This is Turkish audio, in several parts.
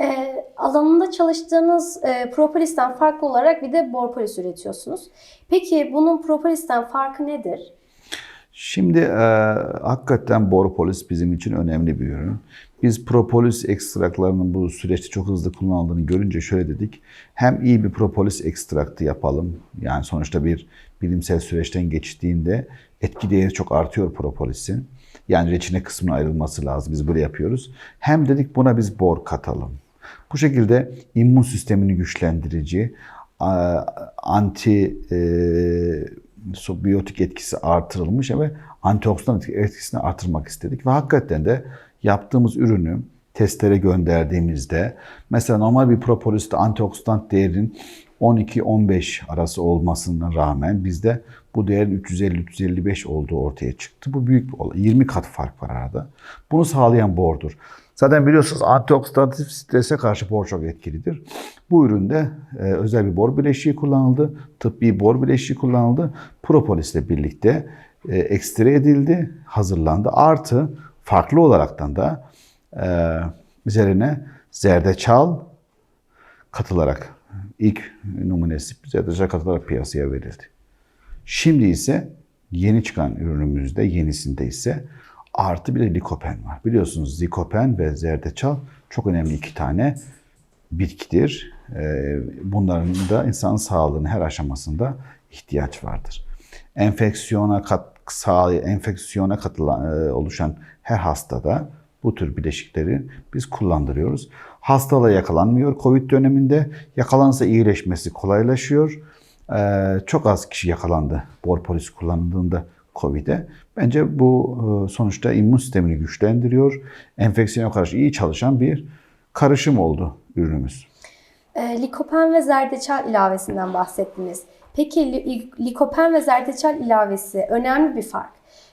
E, alanında çalıştığınız e, propolisten farklı olarak bir de borpolis üretiyorsunuz. Peki bunun propolisten farkı nedir? Şimdi e, hakikaten Boropolis bizim için önemli bir ürün. Biz propolis ekstraklarının bu süreçte çok hızlı kullanıldığını görünce şöyle dedik. Hem iyi bir propolis ekstraktı yapalım. Yani sonuçta bir bilimsel süreçten geçtiğinde etki değeri çok artıyor propolisin. Yani reçine kısmının ayrılması lazım. Biz böyle yapıyoruz. Hem dedik buna biz bor katalım. Bu şekilde immün sistemini güçlendirici, anti e, biyotik etkisi artırılmış ve antioksidan etkisini artırmak istedik. Ve hakikaten de yaptığımız ürünü testlere gönderdiğimizde mesela normal bir propoliste antioksidan değerinin 12-15 arası olmasına rağmen bizde bu değerin 350-355 olduğu ortaya çıktı. Bu büyük bir olay. 20 kat fark var arada. Bunu sağlayan bordur. Zaten biliyorsunuz antioksidatif strese karşı bor çok etkilidir. Bu üründe e, özel bir bor bileşiği kullanıldı. Tıbbi bor bileşiği kullanıldı. Propolisle birlikte e, ekstre edildi, hazırlandı. Artı farklı olaraktan da e, üzerine zerdeçal katılarak ilk numunesi zerdeçal katılarak piyasaya verildi. Şimdi ise yeni çıkan ürünümüzde, yenisinde ise artı bir de likopen var. Biliyorsunuz likopen ve zerdeçal çok önemli iki tane bitkidir. Ee, Bunların da insan sağlığının her aşamasında ihtiyaç vardır. Enfeksiyona kat, sağ, enfeksiyona katılan, e, oluşan her hastada bu tür bileşikleri biz kullandırıyoruz. Hastalığa yakalanmıyor. Covid döneminde yakalansa iyileşmesi kolaylaşıyor. Ee, çok az kişi yakalandı borpolis kullanıldığında Covid'e. Bence bu e, sonuçta immün sistemini güçlendiriyor. Enfeksiyona karşı iyi çalışan bir karışım oldu ürünümüz. E, likopen ve zerdeçal ilavesinden bahsettiniz. Peki li- likopen ve zerdeçal ilavesi önemli bir fark.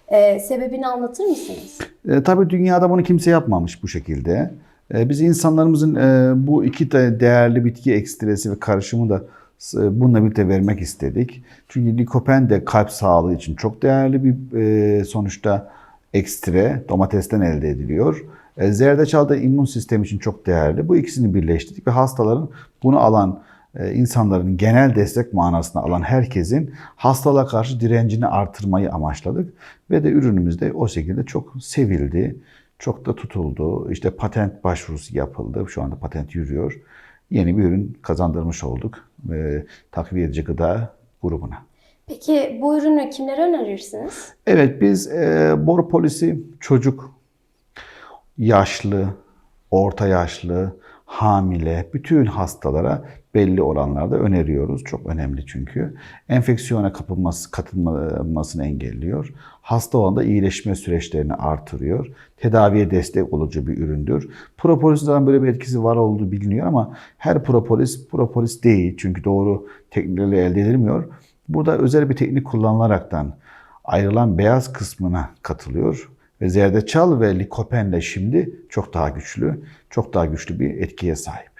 E, sebebini anlatır mısınız? E, tabii dünyada bunu kimse yapmamış bu şekilde. E, biz insanlarımızın e, bu iki de değerli bitki ekstresi ve karışımı da bununla birlikte vermek istedik. Çünkü likopen de kalp sağlığı için çok değerli bir e, sonuçta ekstre domatesten elde ediliyor. E, zerdeçal da immün sistemi için çok değerli. Bu ikisini birleştirdik ve hastaların bunu alan e, insanların genel destek manasına alan herkesin hastalığa karşı direncini artırmayı amaçladık. Ve de ürünümüz de o şekilde çok sevildi. Çok da tutuldu. İşte patent başvurusu yapıldı. Şu anda patent yürüyor. Yeni bir ürün kazandırmış olduk. E, takviye edici gıda grubuna. Peki bu ürünü kimlere önerirsiniz? Evet biz e, bor polisi çocuk, yaşlı, orta yaşlı, hamile bütün hastalara belli oranlarda öneriyoruz. Çok önemli çünkü. Enfeksiyona kapılması, katılmasını engelliyor. Hasta olan da iyileşme süreçlerini artırıyor. Tedaviye destek olucu bir üründür. Propolis'ten böyle bir etkisi var olduğu biliniyor ama her propolis propolis değil. Çünkü doğru tekniklerle elde edilmiyor. Burada özel bir teknik kullanılaraktan ayrılan beyaz kısmına katılıyor. Zerdeçal ve likopenle şimdi çok daha güçlü, çok daha güçlü bir etkiye sahip.